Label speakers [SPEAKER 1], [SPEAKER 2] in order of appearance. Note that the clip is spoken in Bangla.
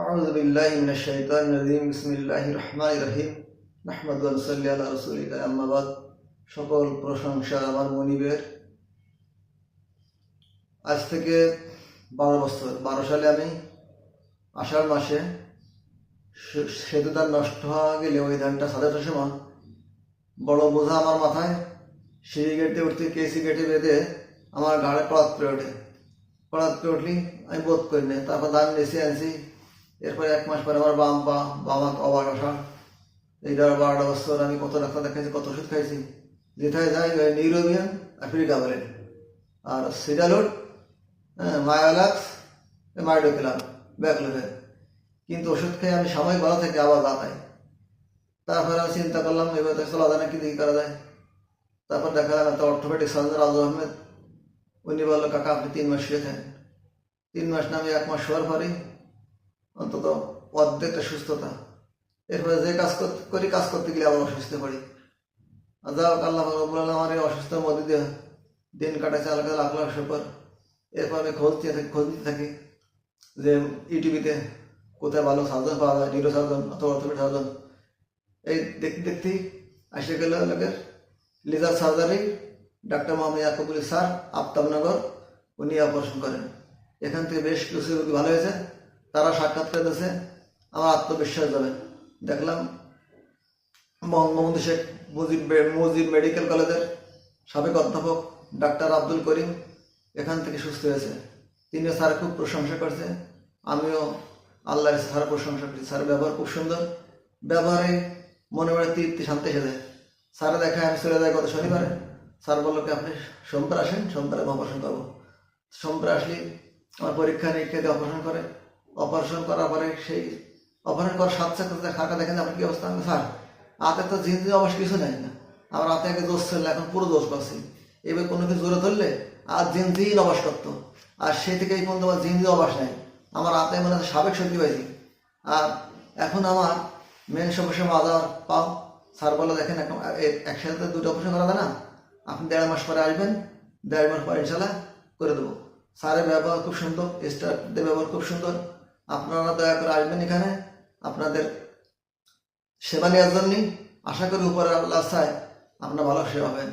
[SPEAKER 1] أعوذ بالله من الشيطان الرجيم بسم الله الرحمن الرحيم نحمد ونصلي على رسولك أما بعد সকল প্রশংসা আমার মনিবের আজ থেকে বারো বছর বারো সালে আমি আষাঢ় মাসে সে- সেতু ধান নষ্ট হওয়া গেলে ওই ধানটা সাজাটার সময় বড় বোঝা আমার মাথায় সিঁড়ি গেটে উঠতে কেসি গেটে বেঁধে আমার ঘাড়ে কড়াত করে ওঠে কড়াত করে উঠলি আমি বোধ করি না তারপর ধান নেচে আনছি এরপরে এক মাস পরে আমার বাম বাবা অবাক আসা এইটা বারোটা বছর আমি কত ডাক্তার দেখাইছি, কত ওষুধ খাইছি। যেথায় যাই, ওই নিউরোবিয়ান আফ্রিকা বলেন আর সিডালোড হ্যাঁ মায়ালাক্স, মাইডোকিলাম ব্যাকলোভেন কিন্তু ওষুধ খেয়ে আমি সাময়িক ভালো থেকে আবার দাঁতাই তারপরে আমি চিন্তা করলাম, এবার তো চলা যায় না কি দেখি করা যায়? তারপর দেখালাম একটা অর্থোপেডিক সার্জন আজু আহমেদ, উনি বলল, কাকা, আপনি তিন মাস শুয়ে থাকেন। তিন মাস না, আমি এক মাস শোয়ার পরেই অন্তত অর্ধেকটা সুস্থতা। এরপরে যে কাজ করি কাজ করতে গেলে আবার অসুস্থ পড়ি আর যাও আল্লাহ আমার এই অসুস্থতার মধ্যে দিয়ে দিন কাটাচ্ছে আলাদা লাখ লাখ শুকর এরপর আমি খোঁজ দিয়ে থাকি খোঁজ দিতে থাকি যে ইউটিভিতে কোথায় ভালো সার্জন পাওয়া যায় নিউরো সার্জন অথবা অর্থোপেড সার্জন। এই দেখতে দেখতেই আসে গেল লোকের। Laser surgery, doctor Mohammad Yakubul sir Aftabnagar উনি অপারেশন করেন। এখান থেকে বেশ কিছু রোগী ভালো হয়েছে। তারা সাক্ষাৎ দিয়েছে আমার আত্মবিশ্বাস যাবে দেখলাম বঙ্গবন্ধু শেখ মুজিব মুজিব মেডিকেল কলেজের সাবেক অধ্যাপক ডাক্তার আব্দুল করিম এখান থেকে সুস্থ হয়েছে। তিনি স্যার খুব প্রশংসা করছে। আমিও আল্লাহর স্যার প্রশংসা করছি স্যার ব্যবহার খুব সুন্দর। ব্যবহারে মনে মনে তৃপ্তি, শান্তি এসে যায়। স্যারে দেখায় আমি চলে যাই গত শনিবারে। স্যার বলল কি, আপনি সোমবার আসেন? সোমবারে অপারেশন করব। সোমবার আসলে আমার পরীক্ষা নিরীক্ষা দিয়ে অপারেশন করে। অপারেশন করার পরে সেই অপারেশন করার সাথে সাথে খাকা দেখেন আমার কি অবস্থা? আমি স্যার, হাতে তো জিন জিন অবশ্য কিছু নেই না, আমার হাতে আগে দোষ ছিল, এখন পুরো দোষ পাচ্ছি। এবার কোনো কিছু জোরে ধরলে আর জিন জিন অবাস করতো। আর সেই থেকে এই পর্যন্ত আমার জিন জিন অবাস নাই। আমার হাতে মানে সাবেক শক্তি পাইছি আর এখন আমার মেন সমস্যা মাদার পাও। স্যার বলে দেখেন, এখন একসাথে দুটো অপারেশন করা না? আপনি দেড় মাস পরে আসবেন। দেড় মাস পরে ইনশাল্লাহ করে দেবো। স্যারের ব্যবহার খুব সুন্দর স্টাফদের ব্যবহার খুব সুন্দর। আপনারা দয়া করে আসবেন এখানে। আপনাদের সেবা নেওয়ার জন্যই আশা করি উপরে আল্লাহ আপনারা ভালো সেবা পাবেন।